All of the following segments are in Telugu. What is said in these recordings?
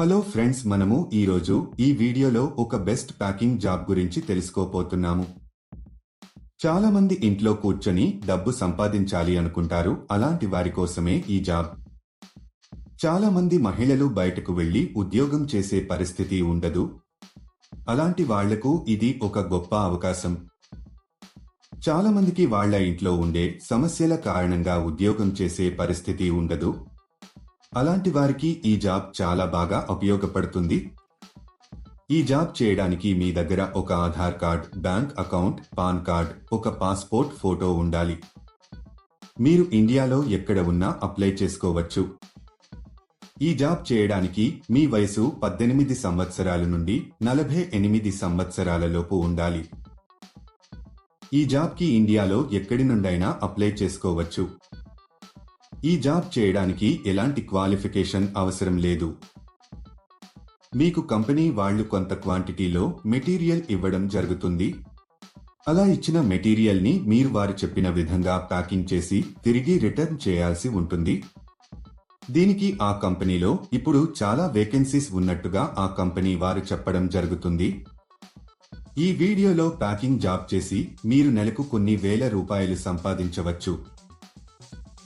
హలో ఫ్రెండ్స్ మనము ఈరోజు ఈ వీడియోలో ఒక బెస్ట్ ప్యాకింగ్ జాబ్ గురించి తెలుసుకోపోతున్నాము చాలా మంది ఇంట్లో కూర్చొని డబ్బు సంపాదించాలి అనుకుంటారు అలాంటి వారి కోసమే ఈ జాబ్. చాలా మంది మహిళలు బయటకు వెళ్ళి ఉద్యోగం చేసే పరిస్థితి ఉండదు. అలాంటి వాళ్ళకు ఇది ఒక గొప్ప అవకాశం. చాలా మందికి వాళ్ళ ఇంట్లో ఉండే సమస్యల కారణంగా ఉద్యోగం చేసే పరిస్థితి ఉండదు. అలాంటి వారికి ఈ జాబ్ చాలా బాగా ఉపయోగపడుతుంది. ఈ జాబ్ చేయడానికి మీ దగ్గర ఒక Aadhaar card bank account PAN card ఒక పాస్పోర్ట్ ఫోటో ఉండాలి. మీరు ఇండియాలో ఎక్కడ ఉన్నా అప్లై చేసుకోవచ్చు. ఈ జాబ్ చేయడానికి మీ వయసు పద్దెనిమిది సంవత్సరాల నుండి నలభై ఎనిమిది సంవత్సరాలలోపు ఉండాలి. ఈ జాబ్కి ఇండియాలో ఎక్కడి నుండైనా అప్లై చేసుకోవచ్చు. ఈ జాబ్ చేయడానికి ఎలాంటి క్వాలిఫికేషన్ అవసరం లేదు. మీకు కంపెనీ వాళ్ళు కొంత క్వాంటిటీలో మెటీరియల్ ఇవ్వడం జరుగుతుంది. అలా ఇచ్చిన మెటీరియల్ని మీరు వారు చెప్పిన విధంగా ప్యాకింగ్ చేసి తిరిగి రిటర్న్ చేయాల్సి ఉంటుంది. దీనికి ఆ కంపెనీలో ఇప్పుడు చాలా వేకెన్సీస్ ఉన్నట్టుగా ఆ కంపెనీ వారు చెప్పడం జరుగుతుంది. ఈ వీడియోలో ప్యాకింగ్ జాబ్ చేసి మీరు నెలకు కొన్ని వేల రూపాయలు సంపాదించవచ్చు.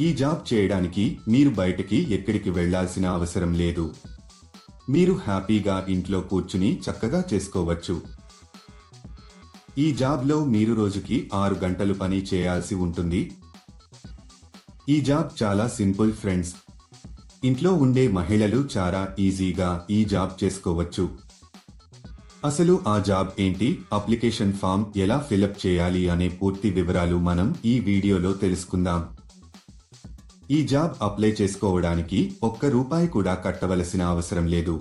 ఈ జాబ్ చేయడానికి మీరు బయటకి ఎక్కడికి వెళ్ళాల్సిన అవసరం లేదు. మీరు హ్యాపీగా ఇంట్లో కూర్చుని చక్కగా చేసుకోవచ్చు. ఈ జాబ్లో మీరు రోజుకి ఆరు గంటలు పని చేయాల్సి ఉంటుంది. ఈ జాబ్ చాలా సింపుల్ ఫ్రెండ్స్. ఇంట్లో ఉండే మహిళలు చాలా ఈజీగా ఈ జాబ్ చేసుకోవచ్చు. అసలు ఆ జాబ్ ఏంటి? అప్లికేషన్ ఫామ్ ఎలా ఫిలప్ చేయాలి? అనే పూర్తి వివరాలు మనం ఈ వీడియోలో తెలుసుకుందాం. ఈ జాబ్ అప్లై చేసుకోవడానికి ఒక్క రూపాయి కూడా కట్టవలసిన అవసరం లేదు.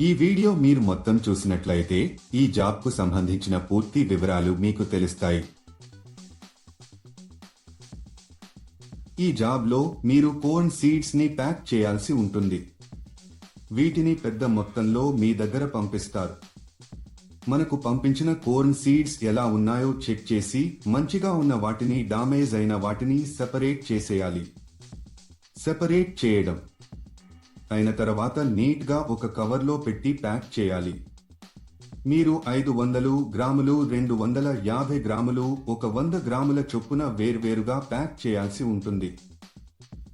ఈ వీడియో మీరు మొత్తం చూసినట్లయితే ఈ జాబ్కు సంబంధించిన పూర్తి వివరాలు మీకు తెలుస్తాయి. ఈ జాబ్లో మీరు కోర్న్ సీడ్స్ని ప్యాక్ చేయాల్సి ఉంటుంది. వీటిని పెద్ద మొత్తంలో మీ దగ్గర పంపిస్తారు. మనకు పంపించిన కోర్న్ సీడ్స్ ఎలా ఉన్నాయో చెక్ చేసి మంచిగా ఉన్న వాటిని డామేజ్ అయిన వాటిని సెపరేట్ చేసేయాలి. సెపరేట్ చేయడం. అయిన తర్వాత నీట్గా ఒక కవర్లో పెట్టి ప్యాక్ చేయాలి. మీరు ఐదు వందలు గ్రాములు రెండు వందల యాభై గ్రాములు ఒక వంద గ్రాముల చొప్పున వేర్వేరుగా ప్యాక్ చేయాల్సి ఉంటుంది.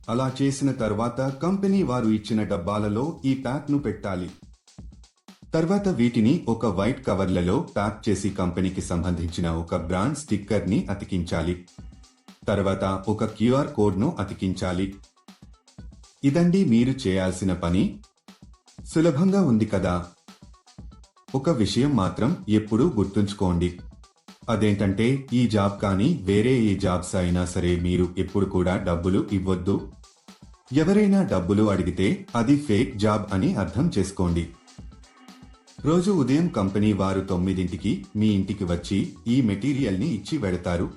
అలా చేసిన తర్వాత కంపెనీ వారు ఇచ్చిన డబ్బాలలో ఈ ప్యాక్ను పెట్టాలి. తర్వాత వీటిని ఒక వైట్ కవర్లలో ప్యాక్ చేసి కంపెనీకి సంబంధించిన ఒక బ్రాండ్ స్టిక్కర్ని అతికించాలి. తర్వాత ఒక క్యూఆర్ కోడ్ను అతికించాలి. ఇదండి మీరు చేయాల్సిన పని. సులభంగా ఉంది కదా? ఒక విషయం మాత్రం ఎప్పుడూ గుర్తుంచుకోండి. అదేంటంటే ఈ జాబ్ కానీ వేరే ఏ జాబ్స్ అయినా సరే మీరు ఎప్పుడు కూడా డబ్బులు ఇవ్వద్దు. ఎవరైనా డబ్బులు అడిగితే అది ఫేక్ జాబ్ అని అర్థం చేసుకోండి. రోజు ఉదయం కంపెనీ వారు తొమ్మిదింటికి మీ ఇంటికి వచ్చి ఈ మెటీరియల్ని ఇచ్చి వెడతారు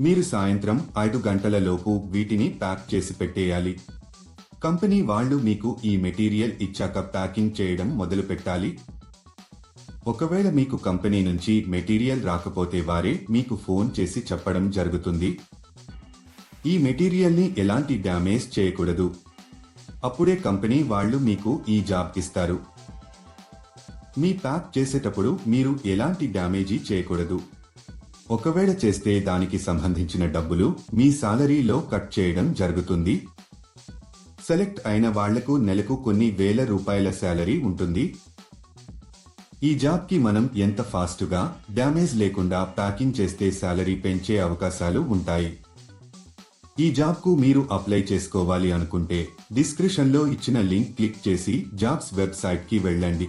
మీరు సాయంత్రం ఐదు గంటల లోపు వీటిని ప్యాక్ చేసి పెట్టేయాలి. కంపెనీ వాళ్ళు మీకు ఈ మెటీరియల్ ఇచ్చాక ప్యాకింగ్ చేయడం మొదలు పెట్టాలి. ఒకవేళ మీకు కంపెనీ నుంచి మెటీరియల్ రాకపోతే వారే మీకు ఫోన్ చేసి చెప్పడం జరుగుతుంది. ఈ మెటీరియల్ని ఎలాంటి డ్యామేజ్ చేయకూడదు. అప్పుడే కంపెనీ వాళ్ళు మీకు ఈ జాబ్ ఇస్తారు. మీ ప్యాక్ చేసేటప్పుడు మీరు ఎలాంటి డ్యామేజీ చేయకూడదు. ఒకవేళ చేస్తే దానికి సంబంధించిన డబ్బులు మీ సాలరీలో కట్ చేయడం జరుగుతుంది. సెలెక్ట్ అయిన వాళ్ళకు నెలకు కొన్ని వేల రూపాయల శాలరీ ఉంటుంది. ఈ జాబ్కి మనం ఎంత ఫాస్ట్గా డ్యామేజ్ లేకుండా ప్యాకింగ్ చేస్తే శాలరీ పెంచే అవకాశాలు ఉంటాయి. ఈ జాబ్కు మీరు అప్లై చేసుకోవాలి అనుకుంటే డిస్క్రిప్షన్లో ఇచ్చిన లింక్ క్లిక్ చేసి జాబ్స్ వెబ్సైట్కి వెళ్ళండి.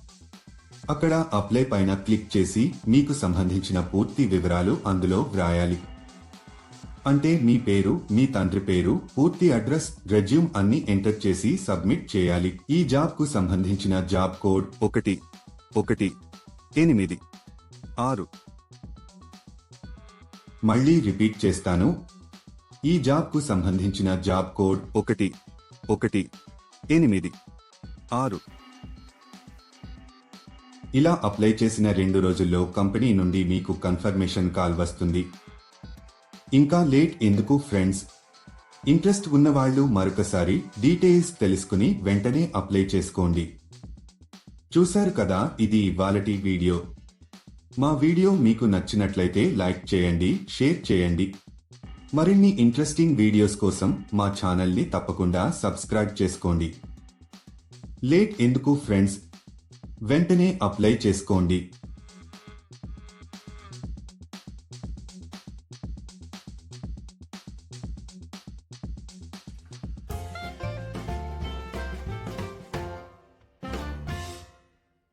అక్కడ అప్లై పైన క్లిక్ చేసి మీకు సంబంధించిన పూర్తి వివరాలు అందులో వ్రాయాలి. అంటే మీ పేరు మీ తండ్రి పేరు పూర్తి అడ్రస్ రెజ్యూమ్ అన్ని ఎంటర్ చేసి సబ్మిట్ చేయాలి. ఈ జాబ్కు సంబంధించిన జాబ్ కోడ్ ఒకటి ఒకటి ఎనిమిది ఆరు. మళ్ళీ రిపీట్ చేస్తాను. ఈ జాబ్కు సంబంధించిన జాబ్ కోడ్ ఒకటి ఒకటి ఎనిమిది ఆరు. ఇలా అప్లై చేసిన రెండు రోజుల్లో కంపెనీ నుండి మీకు కన్ఫర్మేషన్ కాల్ వస్తుంది. ఇంకా లేట్ ఎందుకు ఫ్రెండ్స్? ఇంట్రెస్ట్ ఉన్నవాళ్ళు మరొకసారి డీటెయిల్స్ తెలుసుకుని వెంటనే అప్లై చేసుకోండి. చూశారు కదా ఇది ఇవాళటి వీడియో. మా వీడియో మీకు నచ్చినట్లయితే లైక్ చేయండి షేర్ చేయండి. మరిన్ని ఇంట్రెస్టింగ్ వీడియోస్ కోసం మా ఛానల్ని తప్పకుండా సబ్స్క్రైబ్ చేసుకోండి. లేట్ ఎందుకు ఫ్రెండ్స్? వెంటనే అప్లై చేసుకోండి.